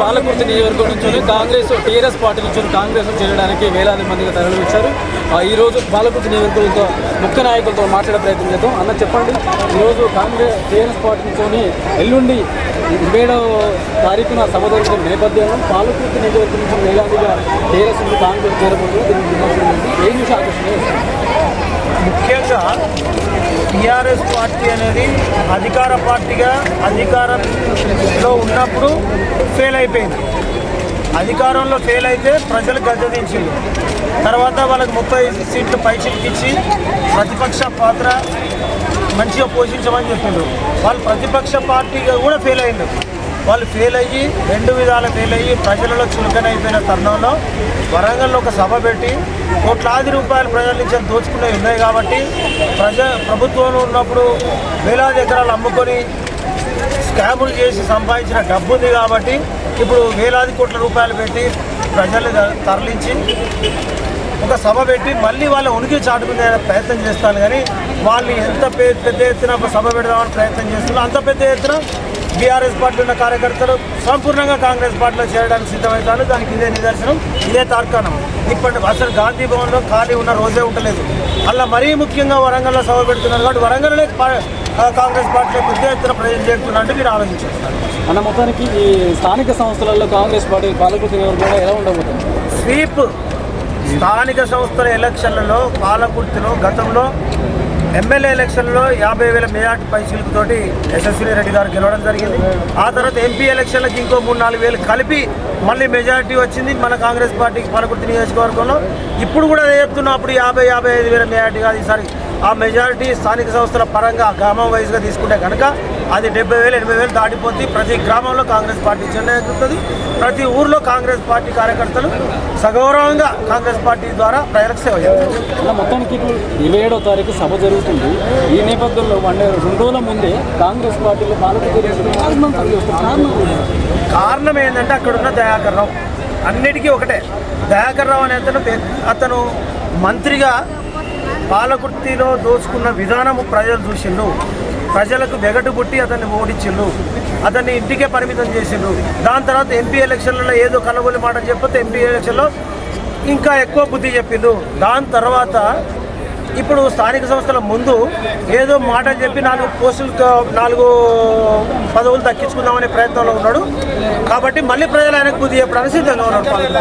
పాలకుర్తి నియోజకవర్గం నుంచి Congress TRS party నుంచి కాంగ్రెస్ చేరడానికి వేలాది మందిగా తరలించారు ఆ, ఈ రోజు పాలకుర్తి నియోజకవర్గంతో ముఖ్య నాయకులతో మాట్లాడే ప్రయత్నం చేద్దాం. అన్న చెప్పండి ఈరోజు కాంగ్రెస్ టీఆర్ఎస్ పార్టీ నుంచి ఎల్లుండి ఇరవైడవ తారీఖున సభ జరుగుతున్న నేపథ్యంలో పాలకుర్తి నియోజకవర్గం నుంచి వేలాదిగా టీఆర్ఎస్ నుంచి కాంగ్రెస్ చేరబోతుంది ఏం చూసి ఆకర్షణ ముఖ్యంగా టీఆర్ఎస్ పార్టీ అనేది అధికార పార్టీగా అధికారంలో ఉన్నప్పుడు ఫెయిల్ అయిపోయింది. అధికారంలో ఫెయిల్ అయితే ప్రజలు గద్దదించింది తర్వాత వాళ్ళకి ముప్పై సీట్లు పైచిలికిచ్చి ప్రతిపక్ష పాత్ర మంచిగా పోషించమని చెప్పిండ్రు. వాళ్ళు ప్రతిపక్ష పార్టీగా కూడా ఫెయిల్ అయింది వాళ్ళు ఫెయిల్ అయ్యి రెండు విధాలు ఫెయిల్ అయ్యి ప్రజలలో చులకనైపోయిన తరుణంలో వరంగల్లో ఒక సభ పెట్టి కోట్లాది రూపాయలు ప్రజల నుంచి దోచుకునేవి ఉన్నాయి కాబట్టి ప్రజ ప్రభుత్వంలో ఉన్నప్పుడు వేలాది ఎకరాలు అమ్ముకొని స్కాములు చేసి సంపాదించిన డబ్బు ఉంది కాబట్టి ఇప్పుడు వేలాది కోట్ల రూపాయలు పెట్టి ప్రజలు తరలించి ఒక సభ పెట్టి మళ్ళీ వాళ్ళ ఉనికి చాటుకునే ప్రయత్నం చేస్తాను కానీ వాళ్ళు ఎంత పెద్ద ఎత్తున ఒక సభ పెడదామని ప్రయత్నం చేస్తున్నారు అంత పెద్ద ఎత్తున బీఆర్ఎస్ పార్టీ ఉన్న కార్యకర్తలు సంపూర్ణంగా కాంగ్రెస్ పార్టీలో చేరడానికి సిద్ధమవుతారు. దానికి ఇదే నిదర్శనం ఇదే తార్కాణం. ఇప్పటి అసలు గాంధీ భవన్లో ఖాళీ ఉన్న రోజే ఉండలేదు. అలా మరీ ముఖ్యంగా వరంగల్లో సభ పెడుతున్నారు కాబట్టి వరంగల్లోనే కాంగ్రెస్ పార్టీలో పెద్ద ఎత్తున ప్రజలు చేరుతున్నట్టు మీరు ఆలోచించారు అన్న మొత్తానికి ఈ స్థానిక సంస్థలలో కాంగ్రెస్ పార్టీ పాలకుర్తి నియోజకవర్గంలో ఎలా ఉండబోతుంది? స్వీప్ స్థానిక సంస్థల ఎలక్షన్లలో పాలకుర్తిలో గతంలో ఎమ్మెల్యే ఎలక్షన్లో యాభై వేల మెజార్టీ పైసలతోటి యశస్విని రెడ్డి గారు గెలవడం జరిగింది. ఆ తర్వాత ఎంపీ ఎలక్షన్లకి ఇంకో మూడు నాలుగు వేలు కలిపి మళ్ళీ మెజార్టీ వచ్చింది మన కాంగ్రెస్ పార్టీకి పాలకుర్తి నియోజకవర్గంలో. ఇప్పుడు కూడా అదే చెప్తున్నా అప్పుడు యాభై యాభై ఐదు వేల మెజార్టీ కాదు ఈసారి. ఆ మెజారిటీ స్థానిక సంస్థల పరంగా గ్రామం వైజ్గా తీసుకుంటే కనుక అది డెబ్బై వేలు ఎనభై వేలు దాటిపోతే ప్రతి గ్రామంలో కాంగ్రెస్ పార్టీ ఎగురుతుంది. ప్రతి ఊర్లో కాంగ్రెస్ పార్టీ కార్యకర్తలు సగౌరవంగా కాంగ్రెస్ పార్టీ ద్వారా ప్రజలకు సేవ చేస్తారు. మొత్తానికి ఇప్పుడు ఇరవై ఏడో తారీఖు సభ జరుగుతుంది. ఈ నేపథ్యంలో వన్ రెండు రోజుల ముందే కాంగ్రెస్ పార్టీలో కారణం ఏంటంటే అక్కడ ఉన్న దయాకర్ రావు. అన్నిటికీ ఒకటే. దయాకర్ రావు అనే అతను అతను మంత్రిగా పాలకుర్తిలో దోచుకున్న విధానము ప్రజలు చూసిండు ప్రజలకు వెగటు పుట్టి అతన్ని ఓడించిండు అతన్ని ఇంటికే పరిమితం చేసిండు దాని తర్వాత ఎంపీ ఎలక్షన్లలో ఏదో కలగొలి మాట చెప్పితే ఎంపీ ఎలక్షన్లో ఇంకా ఎక్కువ బుద్ధి చెప్పిండు దాని తర్వాత ఇప్పుడు స్థానిక సంస్థల ముందు ఏదో మాటలు చెప్పి నాలుగు పోస్టులు నాలుగు పదవులు దక్కించుకుందామనే ప్రయత్నంలో ఉన్నాడు. కాబట్టి మళ్ళీ ప్రజలు ఆయనకు బుద్ధి చెప్పడానికి సిద్ధంగా ఉన్నాడు.